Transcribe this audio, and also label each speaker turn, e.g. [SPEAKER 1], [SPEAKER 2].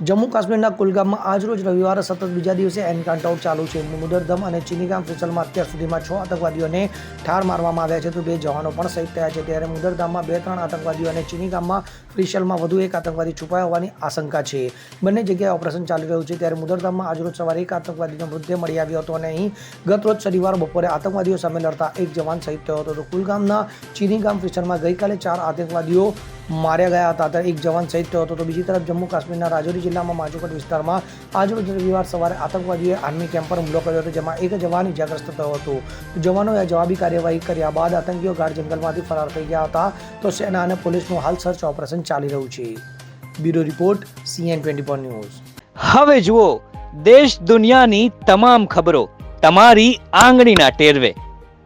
[SPEAKER 1] જમ્મુ કાશ્મીરના કુલગામમાં આજરોજ રવિવારે સતત બીજા દિવસે એન્કાઉન્ટર ચાલુ છે. મુદરદમ અને ચીનીગામ ફિસલમાં અત્યાર સુધીમાં છ આતંકવાદીઓને ઠાર મારવામાં આવ્યા છે. તો બે જવાનો પણ શહીદ થયા છે. ત્યારે મુદરદામમાં બે ત્રણ આતંકવાદીઓ અને ચીનીગામમાં ફ્રિશલમાં વધુ એક આતંકવાદી છુપાયા હોવાની આશંકા છે. બંને જગ્યાએ ઓપરેશન ચાલી રહ્યું છે. ત્યારે મુદરદામમાં આજરોજ સવારે એક આતંકવાદીનો મૃતદેહ મળી આવ્યો હતો અને અહીં ગત રોજ શનિવાર બપોરે આતંકવાદીઓ સામે લડતા એક જવાન શહીદ થયો હતો. તો કુલગામના ચીનીગામ ફિશલમાં ગઈકાલે ચાર આતંકવાદીઓ માર્યા ગયા હતા. ત્યારે એક જવાન શહીદ થયો હતો. તો બીજી તરફ જમ્મુ કાશ્મીરના રાજૌરી જિલ્લામાં માજુકટ વિસ્તારમાં આજરોજ રવિવાર સવારે આતંકવાદીઓએ આર્મી કેમ્પ પર હુમલો કર્યો હતો, જેમાં એક જવાન ઇજાગ્રસ્ત થયો હતો. જવાનોએ જવાબી કાર્યવાહી કર્યા બાદ આતંકીઓ ગાઢ જંગલમાંથી ફરાર થઈ ગયા હતા. તો સેના અને પોલીસનું હાલ સર્ચ ઓપરેશન ચાલી રહ્યું છે. Bureau report, CN twenty news.
[SPEAKER 2] હવે જુઓ, દેશ દુનિયાની તમામ ખબરો તમારી આંગળીના ટેરવે.